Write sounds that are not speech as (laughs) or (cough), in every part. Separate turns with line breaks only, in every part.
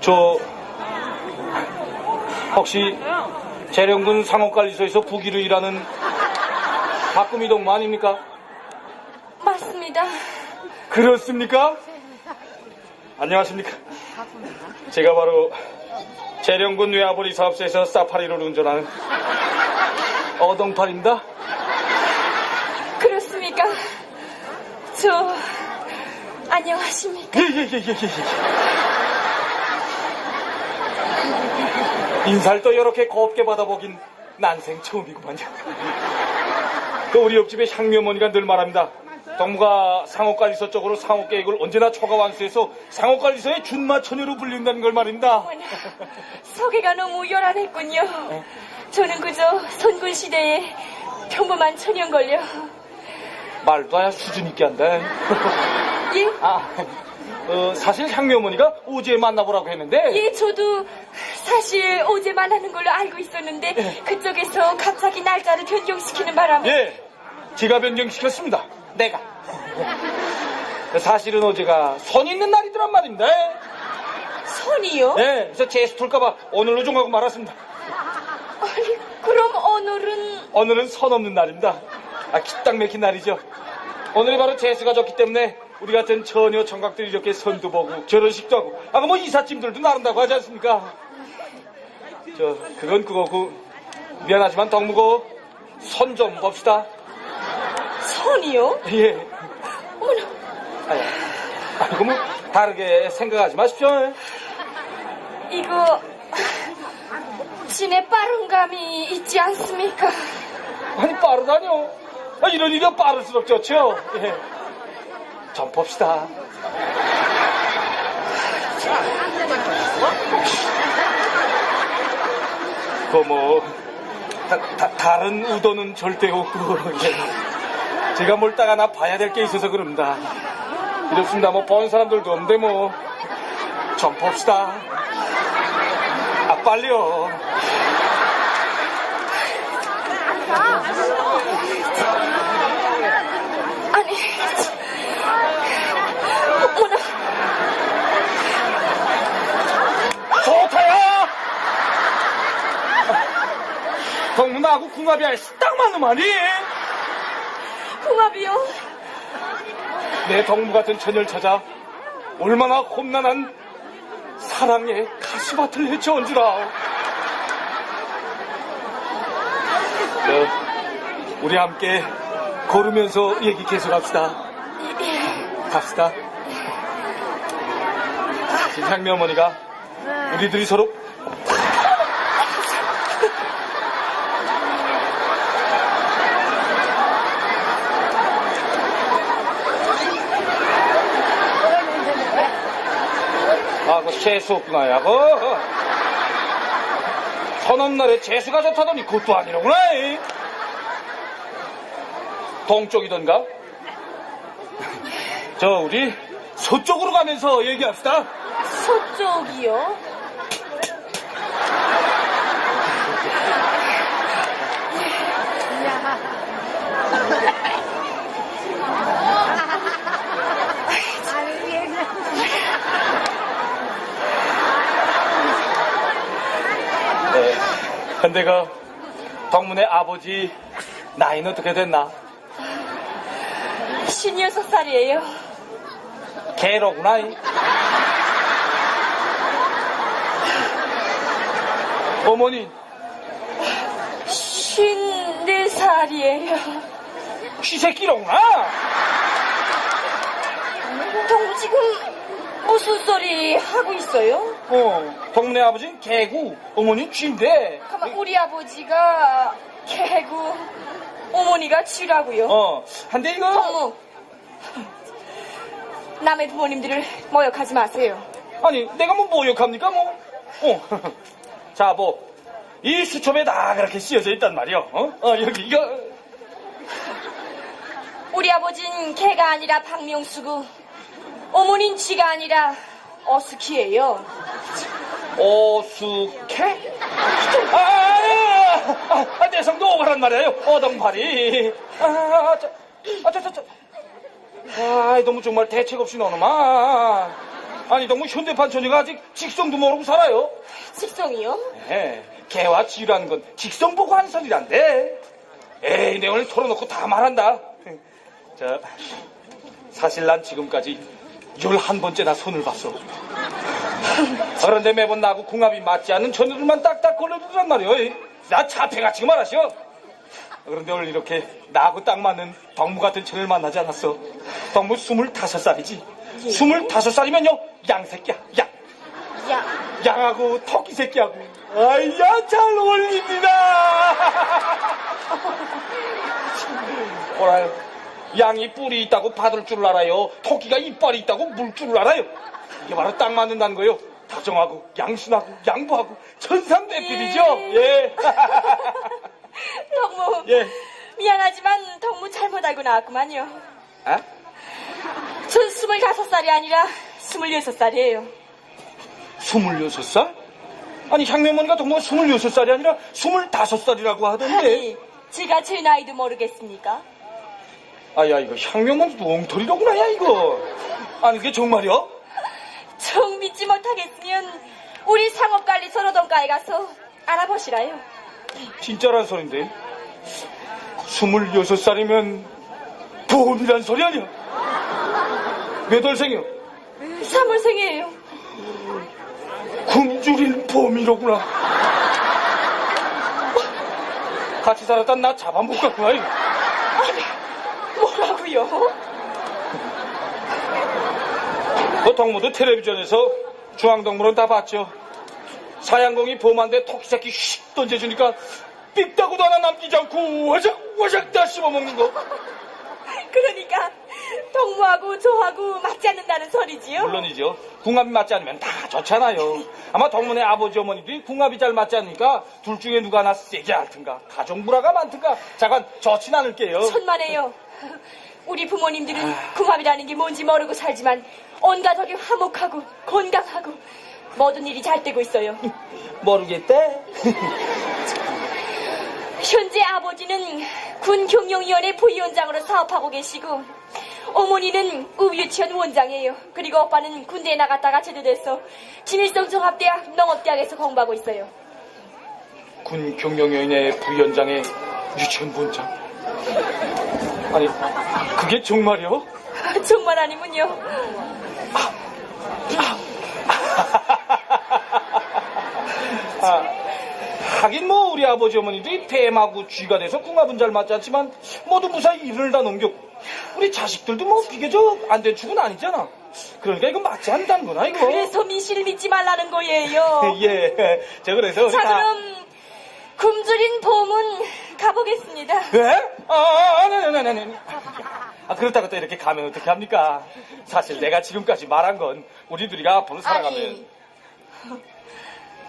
저 혹시 재령군 상업관리소에서 부기로 일하는 박금이동 아닙니까?
맞습니다.
그렇습니까? 안녕하십니까? 제가 바로 재령군 외화벌이 사업소에서 사파리를 운전하는 어동팔입니다.
그렇습니까? 저 안녕하십니까?
예예예예 예, 예, 예. 인사를 또 이렇게 곱게 받아보긴 난생 처음이구만요. (laughs) 그 우리 옆집의 향미 어머니가 늘 말합니다. 동무가 상업관리소 쪽으로 상업계획을 언제나 초과 완수해서 상업관리소의 준마처녀로 불린다는 걸 말입니다.
어머나, 소개가 너무 요란했군요. 저는 그저 선군 시대의 평범한 처녀걸요.
말도 아야 수준 있게 한다. (laughs)
예?
아, 어, 사실 향미 어머니가 어제 만나보라고 했는데
예, 저도 사실 어제 만나는 걸로 알고 있었는데 그쪽에서 갑자기 날짜를 변경시키는 바람에
예, 제가 변경시켰습니다. 내가. 사실은 어제가 선 있는 날이더란 말입니다.
손이요?
예, 그래서 제 스툴까봐 오늘로 정하고 말았습니다.
아니, 그럼 오늘은
오늘은 선 없는 날입니다. 아, 기딱 막힌 날이죠. 오늘이 바로 제수가 좋기 때문에 우리 같은 처녀 청각들이 이렇게 선도 보고 결혼식도 하고 아까 뭐 이삿짐들도 나른다고 하지 않습니까? 저 그건 그거고 미안하지만 덕무고 선 좀 봅시다.
손이요?
예.
어머나,
아니, 아이고 뭐 다르게 생각하지 마십시오.
이거 진의 빠른 감이 있지 않습니까?
아니 빠르다뇨. 아, 이런 일이 빠를수록 좋죠. 예. 좀 봅시다. 그뭐 다른 의도는 절대 없고 예. 제가 뭘딱 하나 봐야 될 게 있어서 그럽니다. 이렇습니다. 뭐본 사람들도 없는데 뭐 좀 봅시다. 아 빨리요.
아니,
좋다야! 동문하고 궁합이 딱 맞는말이
궁합이요?
내 동무 같은 처녀를 찾아 얼마나 험난한 사랑의 가시밭을 헤쳐온 줄 아. 저, 우리 함께 걸으면서 얘기 계속 합시다. 갑시다. 지금 향미 어머니가 우리들이 서로 아, 그 재수 없구나, 야, 그. 선업날에 재수가 좋다더니 그것도 아니로구나, 이. 동쪽이던가? (laughs) 저, 우리 서쪽으로 가면서 얘기합시다.
서쪽이요?
네. 근데 그, 덕문의 아버지, 나이는 어떻게 됐나?
56 살이에요.
개로구나, 이. 어머니,
54 살이에요.
쥐새끼로구나!
동무 지금 무슨 소리 하고 있어요?
어, 동네 아버지는 개구, 어머니는 쥐인데.
가만 우리 아버지가 개구, 어머니가 쥐라고요.
어, 한데 이거.
동무, 남의 부모님들을 모욕하지 마세요.
아니, 내가 뭐 모욕합니까, 뭐? 어. (laughs) 자, 뭐, 이 수첩에 다 그렇게 씌어져 있단 말이요. 어? 어, 여기, 이거.
우리 아버진 개가 아니라 박명수고, 어머닌 쥐가 아니라 어스키예요.
오수케? 아, 아, 아, 아, 내 성도 오가란 말이에요. 어덩팔이. 아, 저, 아, 저, 저, 저. 아, 너무 정말 대책 없이 노는만. 아니 너무 현대판 처녀가 아직 직성도 모르고 살아요.
직성이요?
예, 개와 지유라는 건 직성 보고 하는 소리란데. 에이, 내 오늘 털어놓고 다 말한다. 자, 사실 난 지금까지 열한 번째나 손을 봤어. 그런데 매번 나하고 궁합이 맞지 않는 처녀들만 딱딱 걸려들란 말이오. 나 차패같이 말하시오. 그런데 오늘 이렇게 나하고 딱 맞는 덕무 같은 처녀를 만나지 않았어. 덕무 스물다섯 살이지. 스물다섯 살이면요, 양새끼야, 양.
야,
양하고 토끼 새끼하고 아야 잘 어울립니다 (laughs) 뭐라요 양이 뿔이 있다고 받을 줄 알아요 토끼가 이빨이 있다고 물 줄 알아요 이게 바로 딱 맞는다는 거예요 다정하고 양순하고 양보하고 천상배필이죠 예. (laughs)
덕무.
예.
미안하지만 덕무 잘못 알고 나왔구만요.
아?
전 스물다섯 살이 아니라 스물여섯 살이에요.
스물여섯 살? 아니 향명머니가 동무가 스물여섯 살이 아니라 스물다섯 살이라고 하던데
아니, 제가 제 나이도 모르겠습니까?
아야 이거 향명머니도 엉터리로구나 야 이거 아니 그게 정말이야?
정 믿지 못하겠으면 우리 상업관리소 노동가에 가서 알아보시라요.
진짜란 소린데 스물여섯 살이면 보험이란 소리 아니야 몇 월생이야
사물생이에요.
굶주린 보험이로구나 같이 살았던 나 잡아먹겠구나 이거.
뭐라고요?
그 동무도 텔레비전에서 중앙동물원 다 봤죠 사양공이 보험한데 토끼새끼 휙 던져주니까 삑다구도 하나 남기지 않고 와작 와작 다 씹어먹는 거
그러니까 동무하고 저하고 맞지 않는다는 소리지요?
물론이죠. 궁합이 맞지 않으면 다 좋잖아요. 아마 덕문의 아버지 어머니들이 궁합이 잘 맞지 않으니까 둘 중에 누가 하나 세게 앓든가 가족 불화가 많든가 잠깐 좋진 않을게요.
천만에요. 우리 부모님들은 궁합이라는 게 뭔지 모르고 살지만 온 가족이 화목하고 건강하고 모든 일이 잘 되고 있어요. (laughs)
모르겠대. (laughs)
현재 아버지는 군 경영위원회 부위원장으로 사업하고 계시고 어머니는 우유치원 원장이에요. 그리고 오빠는 군대에 나갔다가 제대돼서 진일성 종합대학 농업대학에서 공부하고 있어요.
군 경영위원회 부위원장의 유치원 본장. 아니 그게 정말이요? (laughs)
정말 아니군요. (laughs)
아, 하긴 뭐 우리 아버지 어머니들이 뱀하고 쥐가 돼서 궁합은 잘 맞지 않지만 모두 무사히 일을 다 넘겼고 우리 자식들도 뭐 비교적 안 된 축은 아니잖아. 그러니까 이거 맞지 않다는 거나 이거.
그래서 미신을 믿지 말라는 거예요. (laughs)
예, 저 그래서
자
다-
그럼 굶주린 봄은 가보겠습니다.
왜? 아, 아, 아니, 아니, 아니, 아니. 아, 그렇다고 또 이렇게 가면 어떻게 합니까? 사실 내가 지금까지 말한 건 우리 둘이가 앞으로 살아가면
아니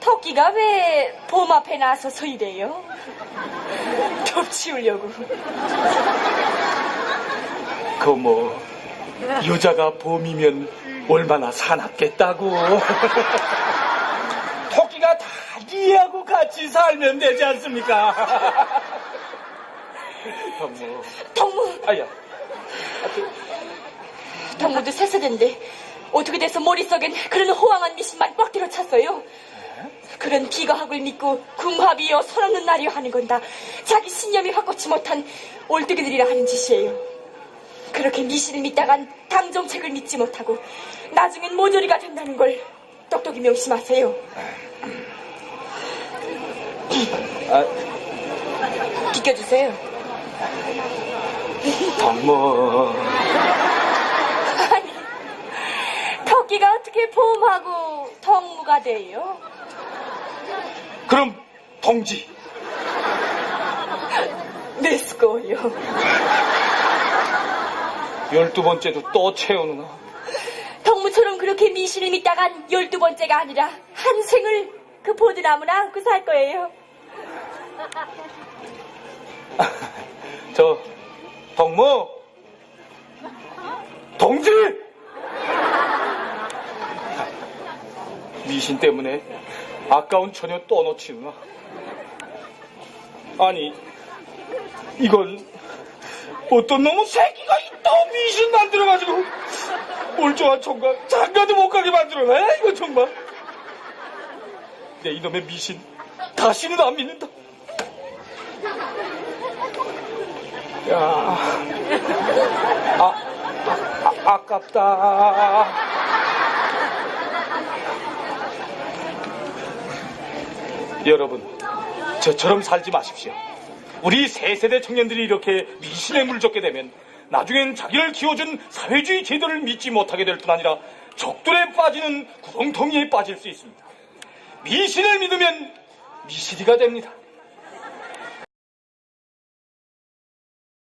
토끼가 왜 봄 앞에 나서서 이래요? 덮치우려고.
그 뭐 여자가 봄이면 얼마나 사납겠다고. (laughs) 토끼가 다 이해하고 같이 살면 되지 않습니까? 어, 뭐,
덕무,
아야,
덕무도 세세된데 어떻게 돼서 머릿속엔 그런 호황한 미신만 꽉 들어 찼어요. 그런 기거학을 믿고 궁합이여 손없는 날이여 하는 건 다 자기 신념이 확고치 못한 올뜨기들이라 하는 짓이에요. 그렇게 미신을 믿다간 당정책을 믿지 못하고 나중엔 모조리가 된다는 걸 똑똑히 명심하세요.
아,
비켜주세요.
덕모.
아니, 토끼가 어떻게 봄하고 덕무가 돼요?
그럼 동지.
네스코요.
열두 번째도 또 채우누나.
덕무처럼 그렇게 미신을 믿다간 열두 번째가 아니라 한 생을 그 보드나무나 안고 살 거예요. (laughs)
저 덕모 동지! 미신 때문에 아까운 처녀 떠놓치누나. 아니 이건 어떤 놈의 새끼가 있다 미신 만들어가지고 멀쩡한 총각 장가도 못 가게 만들어놔 이거 정말. 내 이놈의 미신 다시는 안 믿는다 야 아, 아, 아 아 깝다 여러분 저처럼 살지 마십시오 우리 새 세대 청년들이 이렇게 미신에 물젓게 되면 나중엔 자기를 키워준 사회주의 제도를 믿지 못하게 될 뿐 아니라 적들에 빠지는 구렁텅이에 빠질 수 있습니다. 미신을 믿으면 미시리가 됩니다.